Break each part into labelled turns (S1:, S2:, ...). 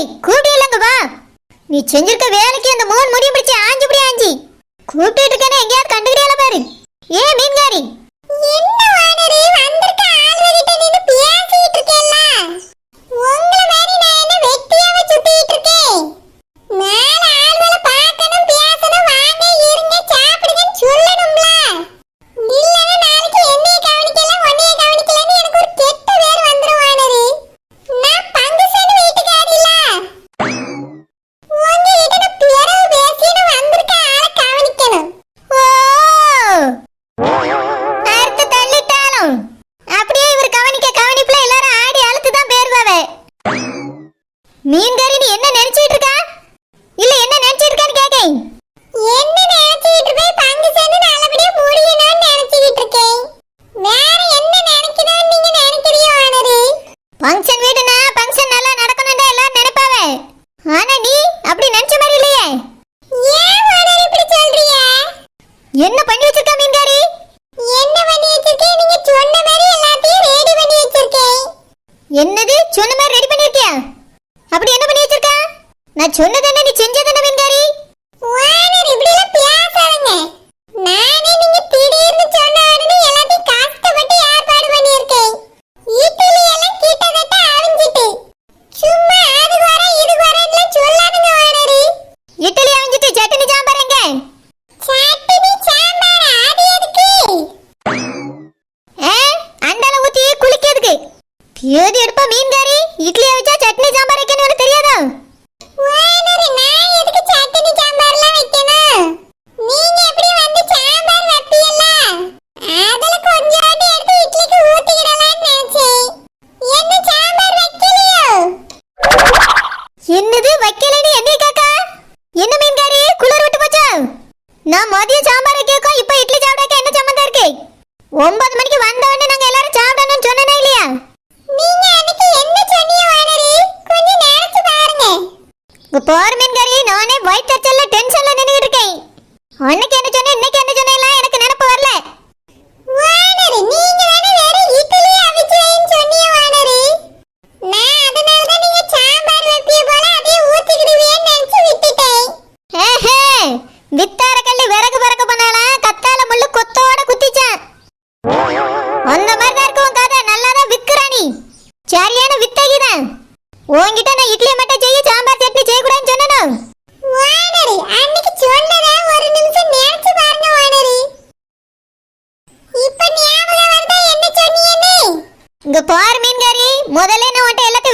S1: ஏய் வா. நீ செஞ்சிருக்க வேலைக்கு அந்த மூணு முடியும் பிடிச்சி ஆஞ்சு இப்படி ஆஞ்சி. கூப்பிட்டு இருக்கேன்னு எங்கேயாவது கண்டுக்கிட்டே பாரு. ஏன் மீன்காரி.
S2: என்ன வானரே வந்திருக்க ஆள்
S1: வரிட்ட நின்னு me por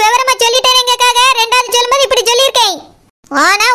S1: விவரமா சொல்லிட்டேன் எங்களுக்காக. ரெண்டாவது சொல்லும்போது இப்படி சொல்லியிருக்கேன். ஆனா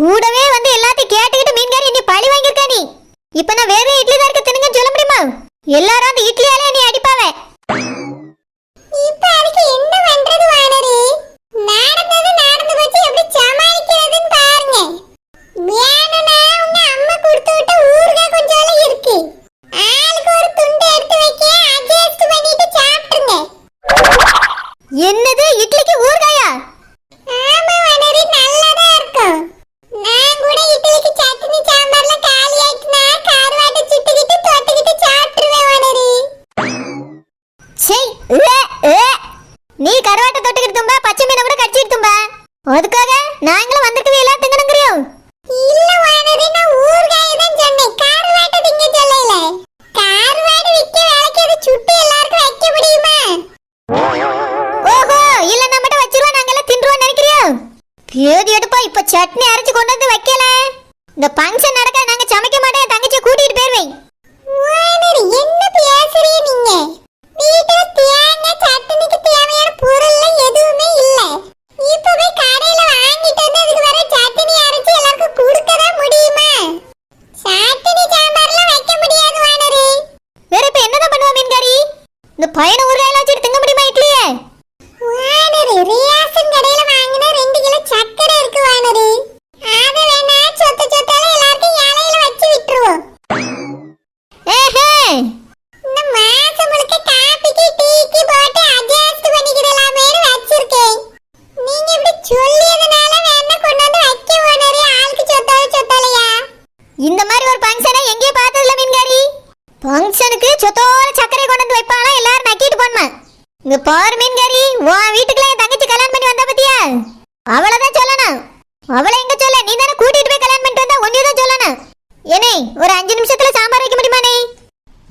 S3: ¡Pura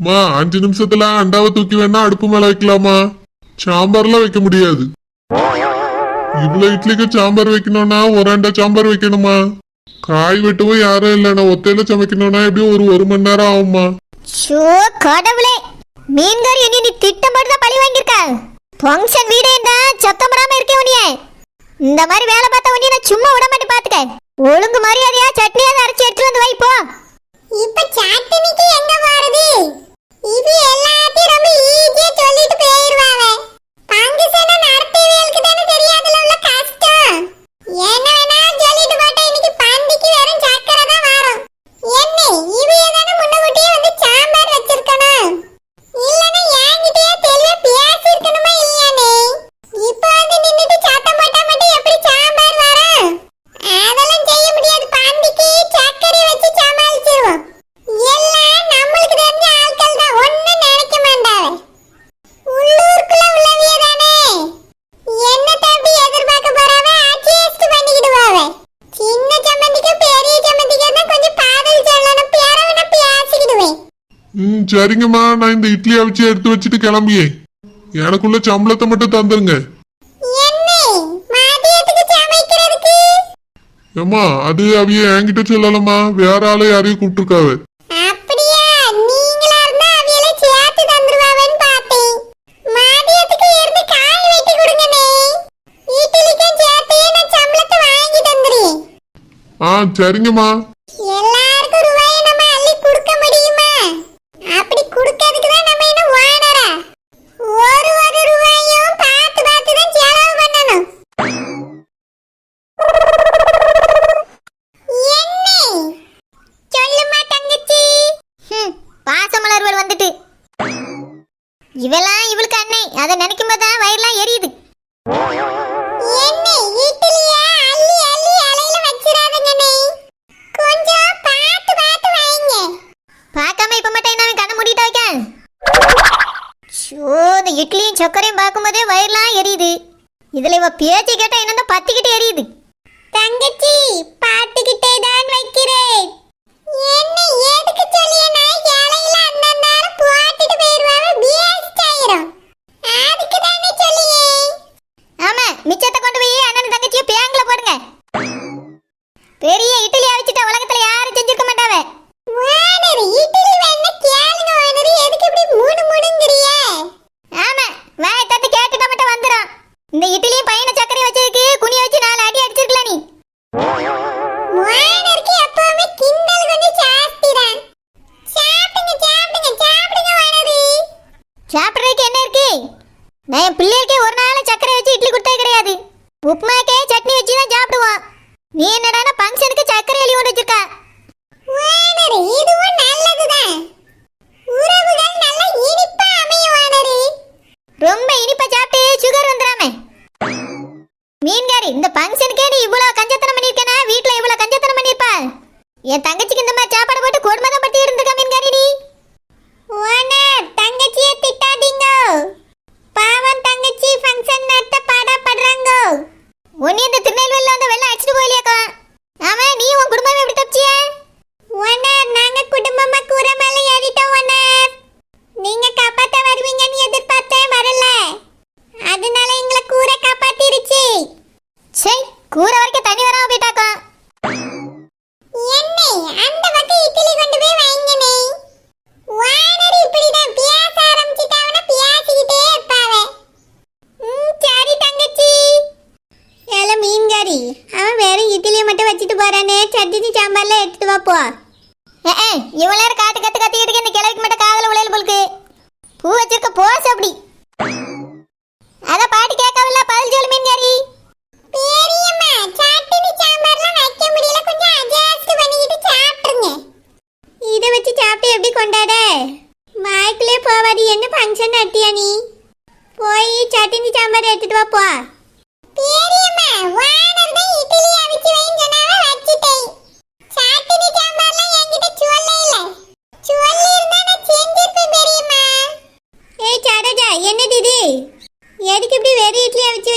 S1: மா அஞ்சு நிமிஷத்துல அண்டாவை தூக்கி வேணா அடுப்பு மேல வைக்கலாமா? சாம்பார்லாம் வைக்க முடியாது. இவ்வளவு இட்லிக்கு சாம்பார் வைக்கணும்னா ஒரு அண்டா சாம்பார் வைக்கணுமா? காய் வெட்டவும் யாரும் இல்லைண்ணா ஒத்தையில சமைக்கணும்னா எப்படியும் ஒரு ஒரு மணி நேரம் ஆகுமா
S3: ஷோ கடவுளே. மீன்காரி என்ன நீ திட்டம் போட்டு பழி வாங்கிருக்க ஃபங்க்ஷன் வீடே தான் சத்தம் வராம இருக்கே உனிய இந்த மாதிரி வேலை பார்த்த உனிய நான் சும்மா விட மாட்டேன் பாத்துக்க ஒழுங்கு மரியாதையா சட்னியாவது அரைச்சி எடுத்துட்டு வந்து வை போ.
S4: இப்ப சட்னிக்கு எங்க இது எல்லாத்தையும் ரொம்ப ஈஸியா சொல்லிட்டு போயிருவாங்க.
S1: பாண்டிசேனா சரிங்கம்மா நான் இந்த இட்லி அவிச்சு எடுத்து வச்சுட்டு கிளம்பியே. எனக்குள்ள சம்பளத்தை மட்டும் தந்துருங்க. ஏமா அது அவிய என்கிட்ட சொல்லலம்மா. வேற ஆளை யாரையும் கூப்பிட்டுருக்காவ. ஆ சரிங்கம்மா.
S3: இட்லியும் சக்கரையும் பார்க்கும்போதே வயிறுலாம் எரியுது. இதில் இவ பேச்சு கேட்டால் என்னந்த பத்திக்கிட்டு எரியுது.
S4: தங்கச்சி பாட்டுக்கிட்டே தான் வைக்கிறேன். என்ன எதுக்கு சொல்லிய
S3: நான் இலையில அந்தந்த நேரம் ஆமா மிச்சத்தை உப்புமாக்கே சட்னி வச்சு தான் சாப்பிடுவோம். நீ என்னடா ஃபங்க்ஷனுக்கு சர்க்கரை எழுதி கொண்டு வச்சிருக்க.
S4: நல்லதுதான். உறவுகள் நல்ல
S3: ரொம்ப இனிப்ப சாப்பிட்டு சுகர் வந்துடாமே. மீன்காரி இந்த ஃபங்க்ஷனுக்கே நீ இவ்வளோ கஞ்சத்தனம் பண்ணியிருக்கேனா? வீட்டில் இவ்வளோ கஞ்சத்தனம் பண்ணியிருப்பா? என் தங்கச்சிக்கு குடும்பமா கூற மேல ஏறிட்டோம்
S4: ஓனர்.
S3: நீங்க காப்பாத்த வருவீங்கன்னு எதிர்பார்த்தேன் வரல. அதனால எங்களை கூரை காப்பாத்திருச்சு.
S4: சரி கூற வரைக்கும் தண்ணி வராம போயிட்டாக்கா. இட்லி கொண்டு போய் வைங்கனே. வானர் இப்படிதான் பியாச ஆரம்பிச்சிட்டாவன பியாசிக்கிட்டே இருப்பாவ.
S3: ம் சரி தங்கச்சி. ஏல
S1: மீன்காரி அவன் வெறும் இட்லியை மட்டும் வச்சுட்டு போறானே. சட்னி சாம்பார்ல எடுத்துட்டு வா
S3: இவ்வளவு நேரம் காட்டு கத்து கத்திக்கிட்டு இருக்க இந்த கிழவிக்கு மட்டும் காதல உலையில போலுக்கு பூ வச்சிருக்க போஸ் அப்படி. அத பாட்டி கேட்கவில்ல பதில் சொல்லு மீன்காரி.
S1: பெரியம்மா சட்னி சாம்பார்லாம் வைக்க முடியல. கொஞ்சம் அட்ஜஸ்ட் பண்ணிக்கிட்டு சாப்பிடுங்க இதை வச்சு சாப்பிட்டு எப்படி கொண்டாட? வாய்க்குள்ளே போவாது என்ன ஃபங்க்ஷன் நட்டியா நீ? போய் சட்னி சாம்பார் எடுத்துட்டு வா போ. பெரியம்மா வானர் தான் இட்லி அவிச்சு வைன்னு சொன்னாவ வச்சிட்டேன். சட்னி சாம்பார்லாம் என்கிட்ட சொல்லல சொல்லி இருந்தா நான் செஞ்சிருப்பேன் பெரியம்மா ஏய் சரோஜா என்னது இது எதுக்கு இப்படி வெறும் இட்லியா வச்சு